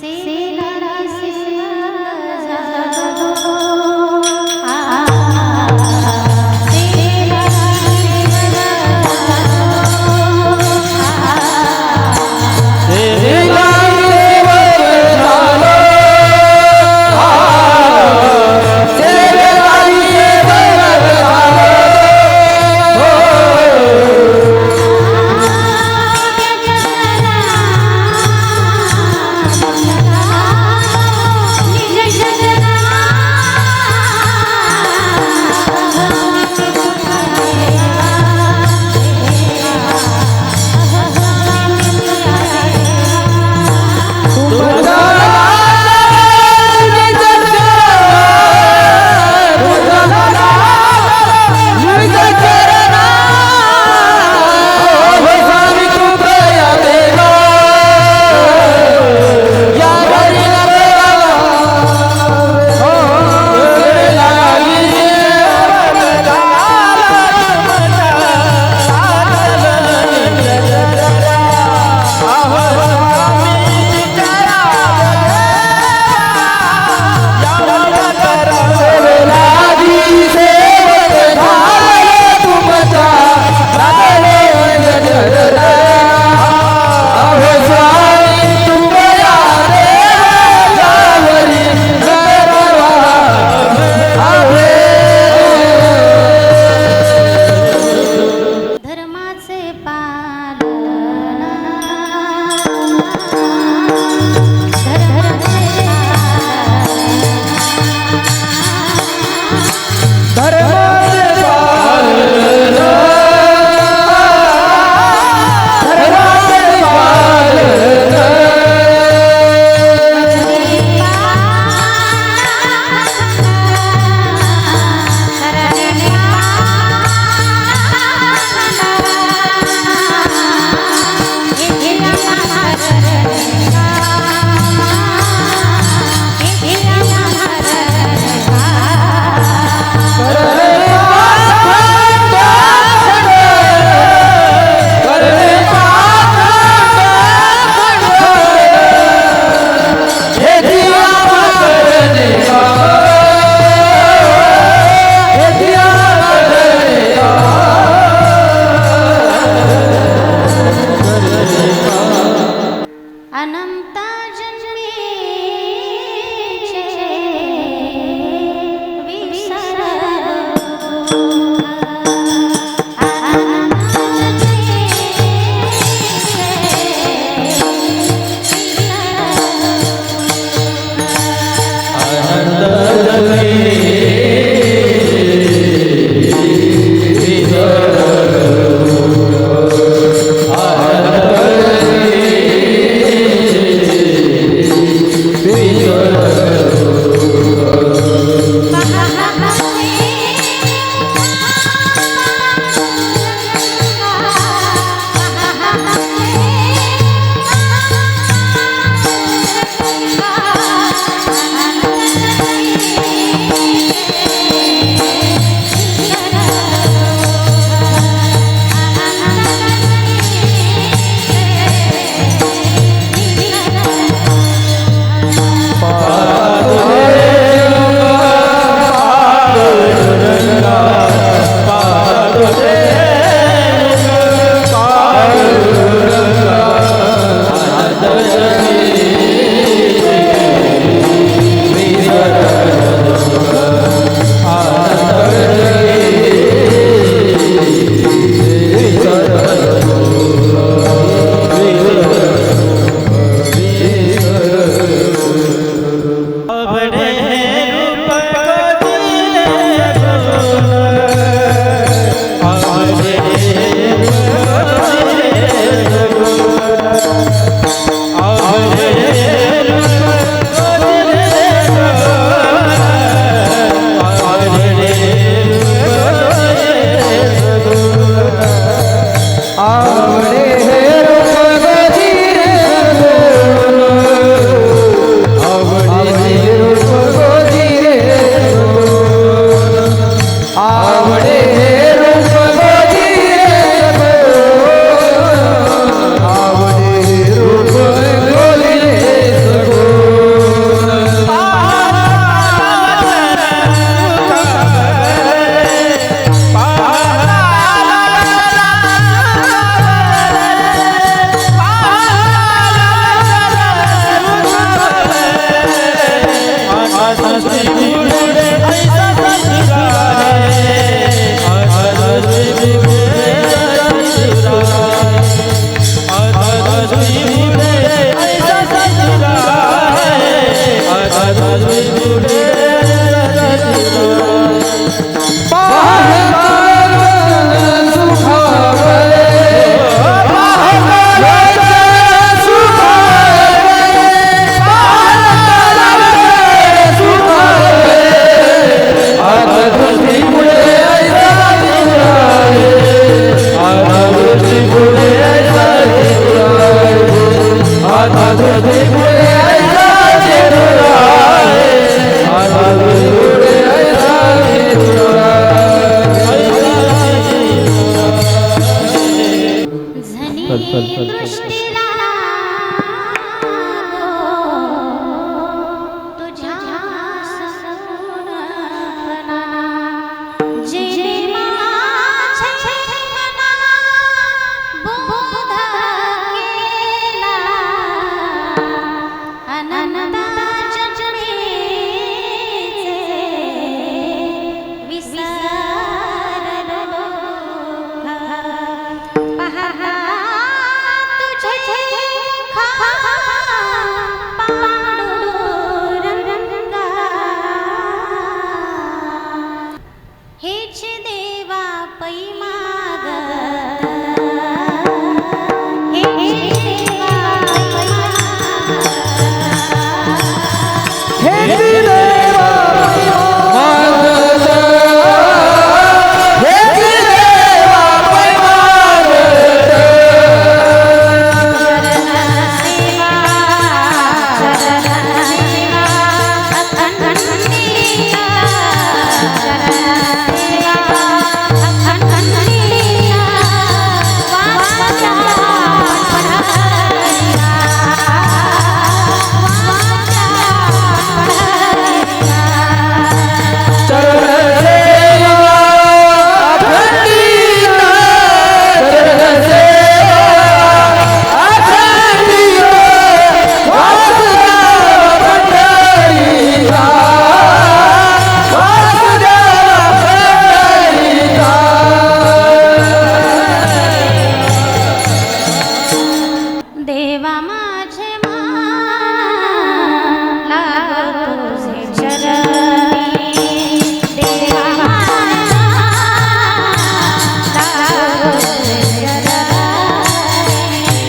Sí.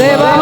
দেবা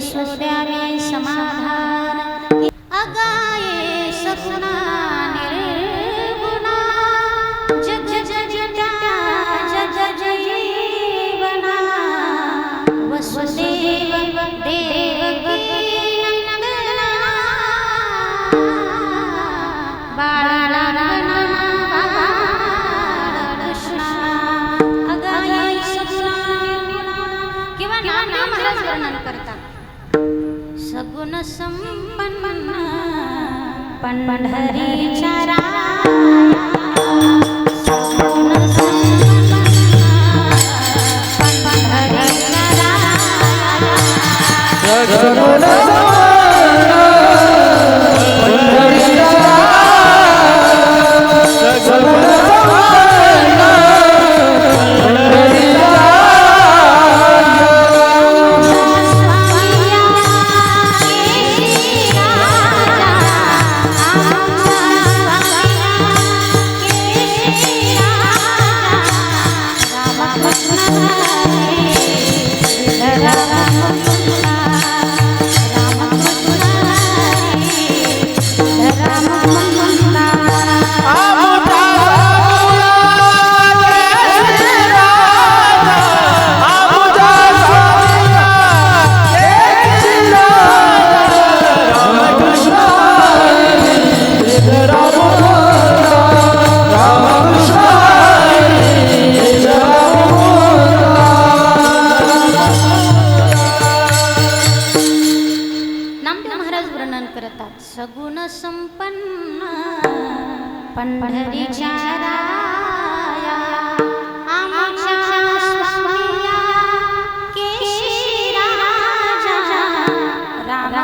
असू द्यावे समाधान संपन्न पंढरीच्या पण पंढरीच्या राया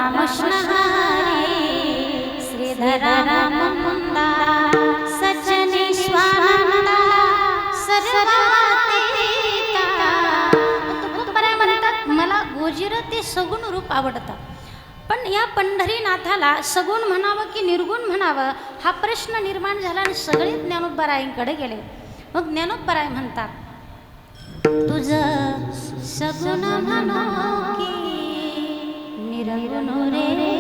रामकृष्णहारे श्रीधरा राममुन्दा सज्जनेश्वरानन्दा सर्वातीता तुकोबऱ्या म्हणतात मला गोजीर ते सगुण रूप आवडतं पण या पंढरीनाथाला सगुण म्हणावं की निर्गुण म्हणावं हा प्रश्न निर्माण झाला आणि सगळे ज्ञानोपरायांकडे गेले मग ज्ञानोपराय म्हणतात तुझं सगुण म्हणो की রঙরে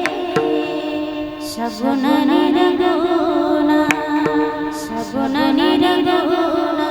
সগুনানি রঙনা সগুনানি রঙনা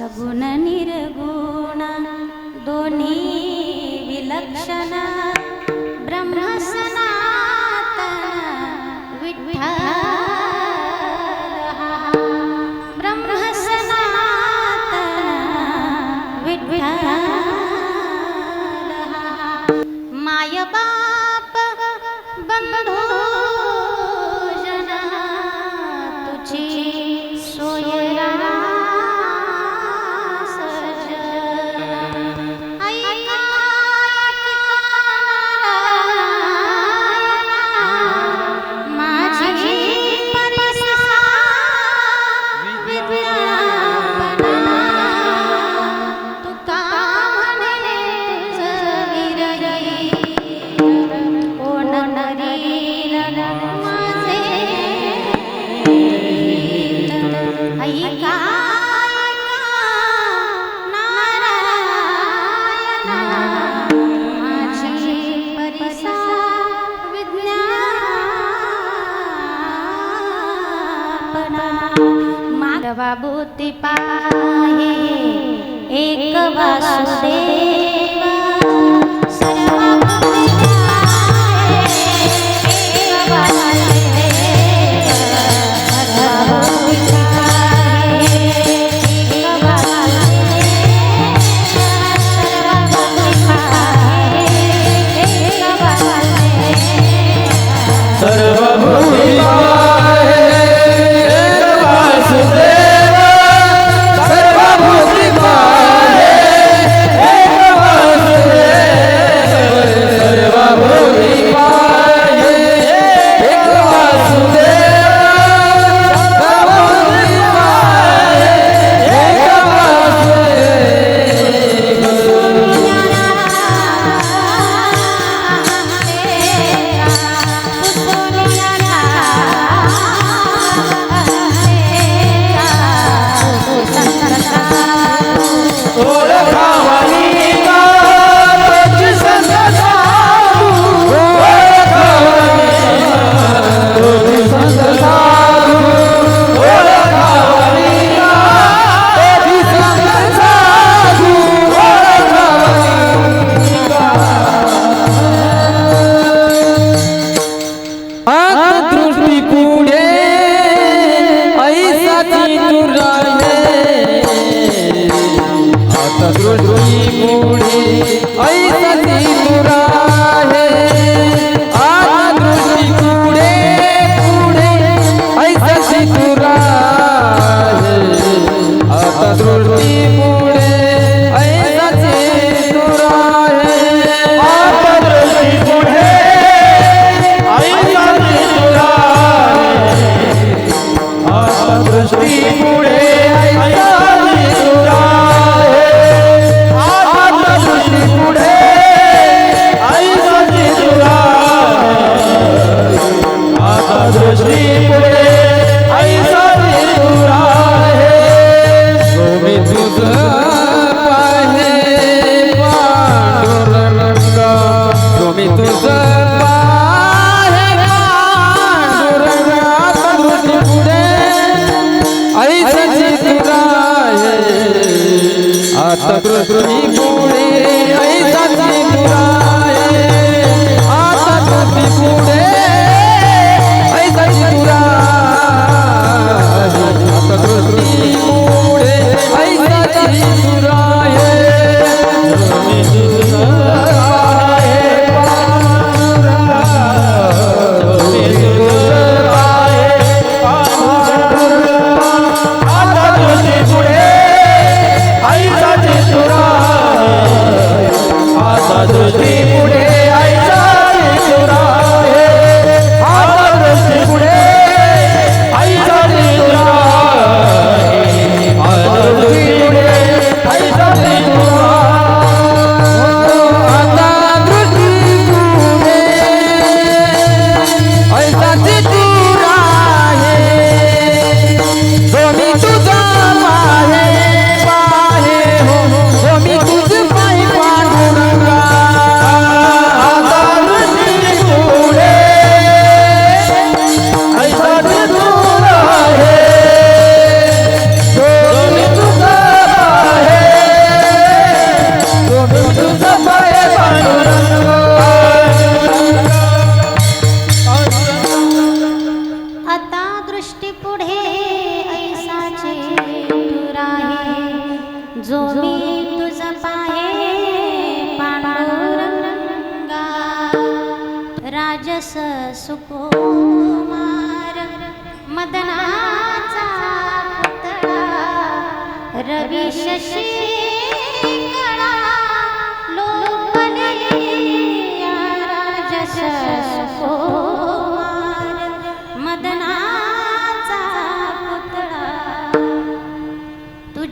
सगुण निर्गुण दोनी विलक्षणा।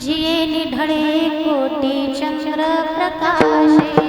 जिये निढळे कोटी चंद्र प्रकाशे.